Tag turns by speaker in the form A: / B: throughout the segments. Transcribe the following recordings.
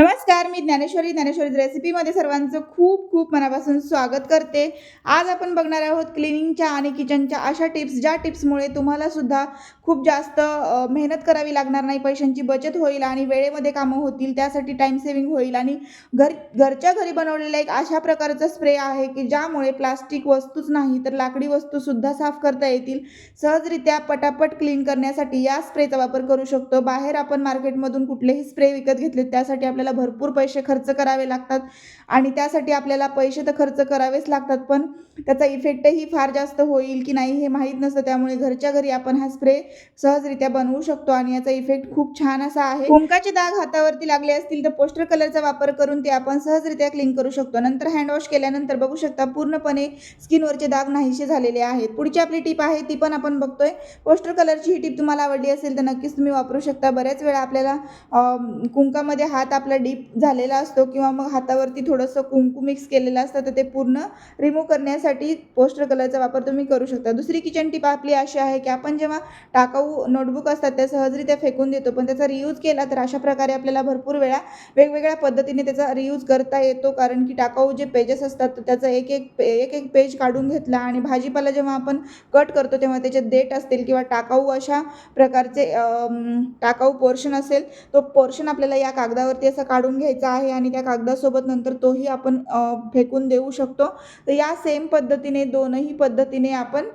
A: नमस्कार मी ज्ञानेश्वरी. ज्ञानेश्वरी रेसिपीमध्ये सर्वांचं खूप खूप मनापासून स्वागत करते. आज आपण बघणार आहोत क्लिनिंगच्या आणि किचनच्या अशा टिप्स ज्या टिप्समुळे तुम्हाला सुद्धा खूप जास्त मेहनत करावी लागणार नाही पैशांची बचत होईल आणि वेळेमध्ये कामं होतील त्यासाठी टाईम सेविंग होईल आणि घर घरच्या घरी बनवलेला एक अशा प्रकारचा स्प्रे आहे की ज्यामुळे प्लास्टिक वस्तूच नाही तर लाकडी वस्तूसुद्धा साफ करता येतील. सहजरित्या पटापट क्लीन करण्यासाठी या स्प्रेचा वापर करू शकतो. बाहेर आपण मार्केटमधून कुठलेही स्प्रे विकत घेतले त्यासाठी आपल्याला भरपूर पैसे खर्च करावे लागतात आणि त्यासाठी आपल्याला पैसे तर खर्च करावेच लागतात पण त्याचा इफेक्टही फार जास्त होईल की नाही हे माहीत नसतं. त्यामुळे घरच्या घरी आपण हा स्प्रे सहजरित्या बनवू शकतो आणि याचा इफेक्ट खूप छान असा आहे. कुंकाचे दाग हातावरती लागले असतील तर पोस्टर कलरचा वापर करून ते आपण सहजरित्या क्लीन करू शकतो. नंतर हँडवॉश केल्यानंतर बघू शकता पूर्णपणे स्किनवरचे दाग नाहीसे झालेले आहेत. पुढची आपली टीप आहे ती पण आपण बघतोय. पोस्टर कलरची ही टीप तुम्हाला आवडली असेल तर नक्कीच तुम्ही वापरू शकता. बऱ्याच वेळा आपल्याला कुंकामध्ये हात आपला आपला डीप झालेला असतो किंवा मग हातावरती थोडंसं कुंकू मिक्स केलेलं असतं तर ते पूर्ण रिमूव्ह करण्यासाठी पोस्टर कलरचा वापर तुम्ही करू शकता. दुसरी किचन टीप आपली अशी आहे की आपण जेव्हा टाकाऊ नोटबुक असतात त्या सहजरित्या फेकून देतो. पण त्याचा रियूज केला तर अशा प्रकारे आपल्याला भरपूर वेळा वेगवेगळ्या पद्धतीने त्याचा रियूज करता येतो. कारण की टाकाऊ जे पेजेस असतात तर त्याचा एक एक पे- एक एक पेज काढून घेतला आणि भाजीपाला जेव्हा आपण कट करतो तेव्हा त्याचे देठ असतील किंवा टाकाऊ अशा प्रकारचे टाकाऊ पोर्शन असेल तो पोर्शन आपल्याला या कागदावरती असं काढून घ्यायचा आहे आणि त्या कागदासोबत नंतर तोही आपण फेकून देऊ शकतो. तर या सेम पद्धतीने दोनही पद्धतीने आपण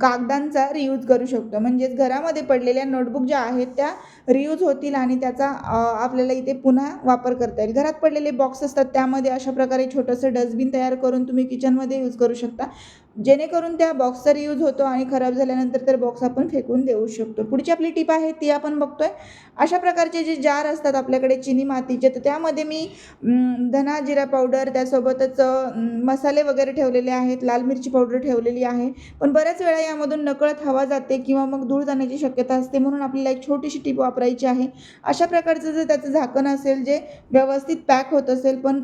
A: कागदांचा रियूज करू शकतो. म्हणजेच घरामध्ये पडलेल्या नोटबुक ज्या आहेत त्या रियूज होतील आणि त्याचा आपल्याला इथे पुन्हा वापर करता येईल. घरात पडलेले बॉक्स असतात त्यामध्ये अशा प्रकारे छोटंसं डस्टबिन तयार करून तुम्ही किचनमध्ये यूज करू शकता. जेणेकरून त्या बॉक्सचा रियूज होतो आणि खराब झाल्यानंतर तर बॉक्स आपण फेकून देऊ शकतो. पुढची आपली टीप आहे ती आपण बघतोय. अशा प्रकारचे जे जार असतात आपल्याकडे चिनी मातीचे तर त्यामध्ये मी धना जिरा पावडर त्यासोबतच मसाले वगैरे ठेवलेले आहेत. लाल मिरची पावडर ठेवलेली आहे. पण बऱ्याच वेळा यामधून नकळत हवा जाते किंवा मग धूळ जाण्याची शक्यता असते म्हणून आपल्याला एक छोटीशी टीप वापरायची आहे. अशा प्रकारचं जर त्याचं झाकण असेल जे व्यवस्थित पॅक होत असेल पण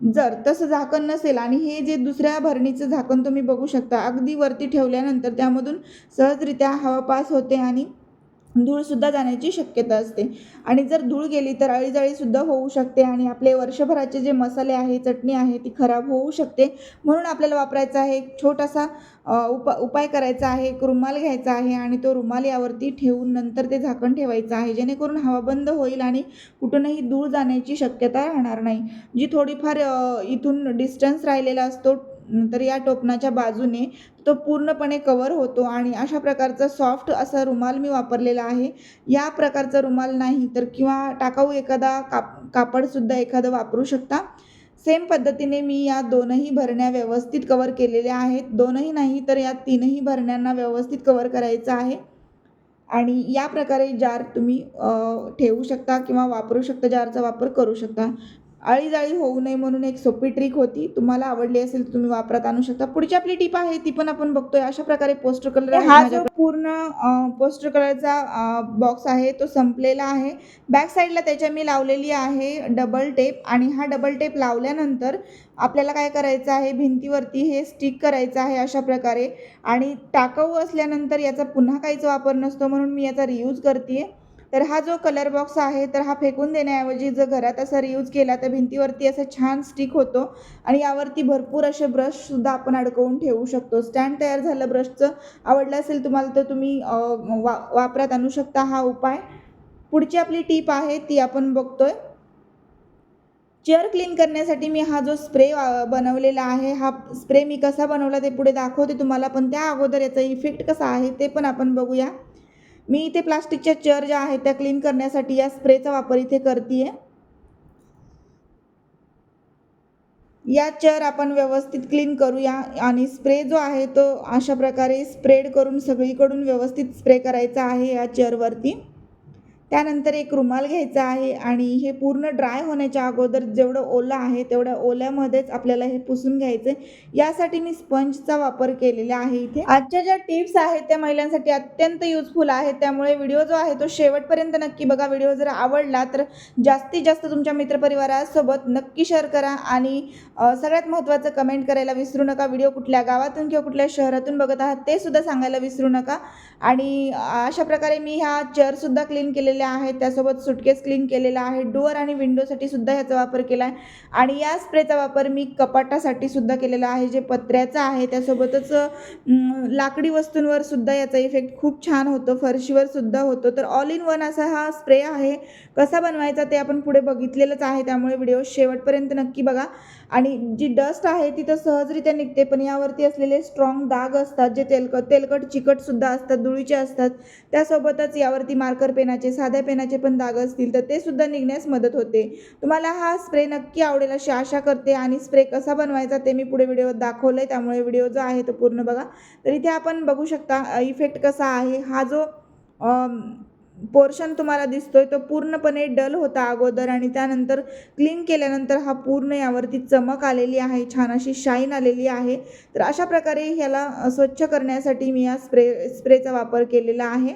A: जर तसं झाकण नसेल आणि हे जे दुसऱ्या भरणीचं झाकण तुम्ही बघू शकता अगदी वरती ठेवल्यानंतर त्यामधून सहजरित्या हवा पास होते आणि धूळसुद्धा जाण्याची शक्यता असते. आणि जर धूळ गेली तर अळीजाळीसुद्धा होऊ शकते आणि आपले वर्षभराचे जे मसाले आहे चटणी आहे ती खराब होऊ शकते. म्हणून आपल्याला वापरायचा आहे एक छोटासा उपा उप उपाय करायचा आहे. एक रुमाल घ्यायचा आहे आणि तो रुमाल यावरती ठेवून नंतर ते झाकण ठेवायचं आहे. जेणेकरून हवा बंद होईल आणि कुठूनही धूळ जाण्याची शक्यता राहणार नाही. जी थोडीफार इथून डिस्टन्स राहिलेला असतो नंतर या टोपणाच्या बाजूने तो पूर्णपणे कवर होतो आणि अशा प्रकारचा सॉफ्ट असा रुमाल मी वापरलेला आहे. या प्रकारचा रुमाल नाही तर किंवा टाकाऊ एखादा काप कापडसुद्धा एखादं वापरू शकता. सेम पद्धतीने मी या दोनही भरण्या व्यवस्थित कवर केलेल्या आहेत. दोनही नाही तर या तीनही भरण्यांना व्यवस्थित कवर करायचं आहे. आणि या प्रकारे जार तुम्ही ठेवू शकता किंवा वापरू शकता जारचा वापर करू शकता. आळीजाळी होऊ नये म्हणून एक सोपी ट्रिक होती. तुम्हाला आवडली असेल तर तुम्ही वापरात आणू शकता. पुढची आपली टीप आहे ती पण आपण बघतोय. अशा प्रकारे पोस्टर कलर हा जो पूर्ण पोस्टर कलरचा बॉक्स आहे तो संपलेला आहे. बॅक साईडला त्याच्या मी लावलेली आहे डबल टेप आणि हा डबल टेप लावल्यानंतर आपल्याला काय करायचं आहे? भिंतीवरती हे स्टिक करायचं आहे अशा प्रकारे. आणि टाकाऊ असल्यानंतर याचा पुन्हा काहीच वापर नसतो म्हणून मी याचा रियूज करते तर हा जो कलर बॉक्स आहे तर हा फेकून देण्याऐवजी जर घरात असा रियूज केला तर भिंतीवरती असं छान स्टिक होतो आणि यावरती भरपूर असे ब्रशसुद्धा आपण अडकवून ठेवू शकतो. स्टँड तयार झालं ब्रशचं आवडलं असेल तुम्हाला तर तुम्ही वा वापरात आणू शकता हा उपाय. पुढची आपली टीप आहे ती आपण बघतोय. चेअर क्लीन करण्यासाठी मी हा जो स्प्रे बनवलेला आहे हा स्प्रे मी कसा बनवला ते पुढे दाखवते तुम्हाला पण त्या अगोदर याचा इफेक्ट कसा आहे ते पण आपण बघूया. मी इथे प्लास्टिकच्या चेअर ज्या आहेत त्या क्लीन करण्यासाठी या स्प्रेचा वापर इथे करते या चेअर आपण व्यवस्थित क्लीन करूया आणि स्प्रे जो आहे तो अशा प्रकारे स्प्रेड करून सगळीकडून व्यवस्थित स्प्रे करायचा आहे या चेअरवरती. त्यानंतर एक रुमाल घ्यायचा आहे आणि हे पूर्ण ड्राय होण्याच्या अगोदर जेवढं ओलं आहे तेवढ्या ओल्यामध्येच आपल्याला हे पुसून घ्यायचं यासाठी मी स्पंजचा वापर केलेला आहे इथे. आजच्या ज्या टिप्स आहेत त्या महिलांसाठी अत्यंत युजफुल आहेत. त्यामुळे व्हिडिओ जो आहे तो शेवटपर्यंत नक्की बघा. व्हिडिओ जर आवडला तर जास्तीत जास्त तुमच्या मित्रपरिवारासोबत नक्की शेअर करा आणि सगळ्यात महत्त्वाचं कमेंट करायला विसरू नका. व्हिडिओ कुठल्या गावातून किंवा कुठल्या शहरातून बघत आहात ते सुद्धा सांगायला विसरू नका. आणि अशा प्रकारे मी ह्या चेअरसुद्धा क्लीन केलेल्या केलेल्या आहेत त्यासोबत सुटकेस क्लीन केलेला आहे. डोअर आणि विंडोसाठी सुद्धा ह्याचा वापर केला आहे. आणि या स्प्रेचा वापर मी कपाटासाठी सुद्धा केलेला आहे. जे पत्र्याचा आहे त्यासोबतच लाकडी वस्तूंवर सुद्धा याचा इफेक्ट खूप छान होतो. फरशीवर सुद्धा होतो. तर ऑल इन वन असा हा स्प्रे आहे. कसा बनवायचा ते आपण पुढे बघितलेलंच आहे. त्यामुळे व्हिडिओ शेवटपर्यंत नक्की बघा. आणि जी डस्ट आहे ती तर सहजरित्या निघते पण यावरती असलेले स्ट्रॉंग दाग असतात. जे तेलकट तेलकट चिकटसुद्धा असतात धुळीचे असतात. त्यासोबतच यावरती मार्कर पेनाचे साध्या पेनाचे पण दाग असतील तर ते सुद्धा निघण्यास मदत होते. तुम्हाला हा स्प्रे नक्की आवडेल अशी आशा करते आणि स्प्रे कसा बनवायचा ते मी पुढे व्हिडिओ दाखवलं आहे त्यामुळे व्हिडिओ जो आहे तो पूर्ण बघा. तर इथे आपण बघू शकता इफेक्ट कसा आहे. हा जो पोर्शन तुम्हाला दिसतोय तो पूर्णपणे डल होता अगोदर आणि त्यानंतर क्लीन केल्यानंतर हा पूर्ण यावरती चमक आलेली आहे. छान अशी शाईन आलेली आहे. तर अशा प्रकारे ह्याला स्वच्छ करण्यासाठी मी या स्प्रे स्प्रेचा वापर केलेला आहे.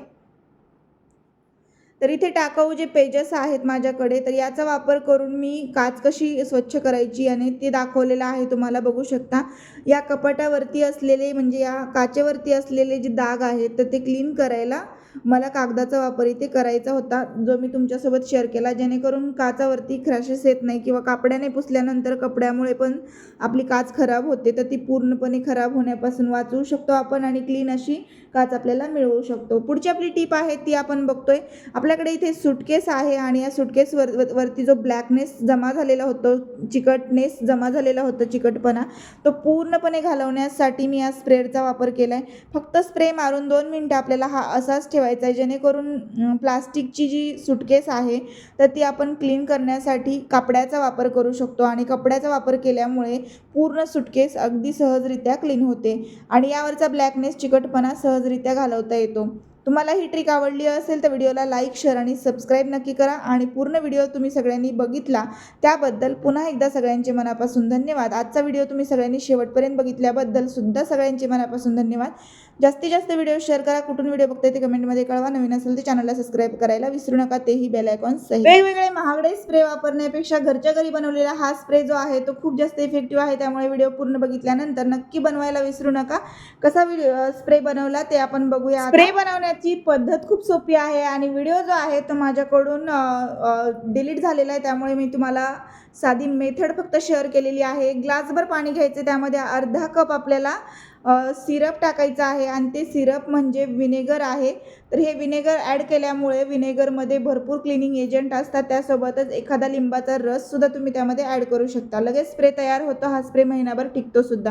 A: तर इथे टाकाऊ जे पेजेस आहेत माझ्याकडे तर याचा वापर करून मी काच कशी स्वच्छ करायची आणि ते दाखवलेलं आहे तुम्हाला बघू शकता. या कपाटावरती असलेले म्हणजे या काचेवरती असलेले जे दाग आहेत तर ते क्लीन करायला मला कागदाचा वापर इथे करायचा होता जो मी तुमच्यासोबत शेअर केला जेणेकरून काचावरती क्रॅशेस येत नाही किंवा कापड्याने पुसल्यानंतर कपड्यामुळे पण आपली काच खराब होते तर ती पूर्णपणे खराब होण्यापासून वाचवू शकतो आपण आणि क्लीन अशी काच आपल्याला मिळवू शकतो. पुढची आपली टीप आहे ती आपण बघतोय. आपल्याकडे इथे सुटकेस आहे आणि या सुटकेसवर वर- वरती जो ब्लॅकनेस जमा झालेला होतो चिकटनेस जमा झालेला होता चिकटपणा तो पूर्णपणे घालवण्यासाठी मी या स्प्रेडचा वापर केला आहे फक्त स्प्रे मारून दोन मिनटं आपल्याला हा असाच ठेवायचा आहे. जेणेकरून प्लास्टिकची जी सुटकेस आहे तर ती आपण क्लीन करण्यासाठी कापड्याचा वापर करू शकतो आणि कपड्याचा वापर केल्यामुळे पूर्ण सुटकेस अगदी सहजरित्या क्लीन होते. आणि यावरचा ब्लॅकनेस चिकटपणा सहजरित्या घालवता येतो. तुम्हाला ही ट्रिक आवडली असेल तर व्हिडिओला लाईक शेअर आणि सबस्क्राईब नक्की करा. आणि पूर्ण व्हिडिओ तुम्ही सगळ्यांनी बघितला त्याबद्दल पुन्हा एकदा सगळ्यांचे मनापासून धन्यवाद. आजचा व्हिडिओ तुम्ही सगळ्यांनी शेवटपर्यंत बघितल्याबद्दल सुद्धा सगळ्यांचे मनापासून धन्यवाद. जास्तीत जास्त व्हिडिओ शेअर करा. कुठून व्हिडिओ बघताय ते कमेंटमध्ये कळवा. नवीन असेल तर चॅनलला सबस्क्राईब करायला विसरू नका. तेही बेल आयकॉन सही वेगवेगळे महागडे स्प्रे वापरण्यापेक्षा घरच्या घरी बनवलेला हा स्प्रे जो आहे तो खूप जास्त इफेक्टिव्ह आहे. त्यामुळे व्हिडिओ पूर्ण बघितल्यानंतर नक्की बनवायला विसरू नका. कसा व्हिडिओ स्प्रे बनवला ते आपण बघूया. स्प्रे करण्याची पद्धत खूप सोपी आहे आणि व्हिडिओ जो आहे तो माझ्याकडून डिलीट झालेला आहे. त्यामुळे मी तुम्हाला साधी मेथड फक्त शेअर केलेली आहे. ग्लासभर पाणी घ्यायचं त्यामध्ये अर्धा कप आपल्याला सिरप टाकायचं आहे आणि ते सिरप म्हणजे विनेगर आहे. तर हे विनेगर ॲड केल्यामुळे विनेगरमध्ये भरपूर क्लिनिंग एजंट असतात. त्यासोबतच एखादा लिंबाचा रससुद्धा तुम्ही त्यामध्ये ॲड करू शकता. लगेच स्प्रे तयार होतो. हा स्प्रे महिनाभर टिकतोसुद्धा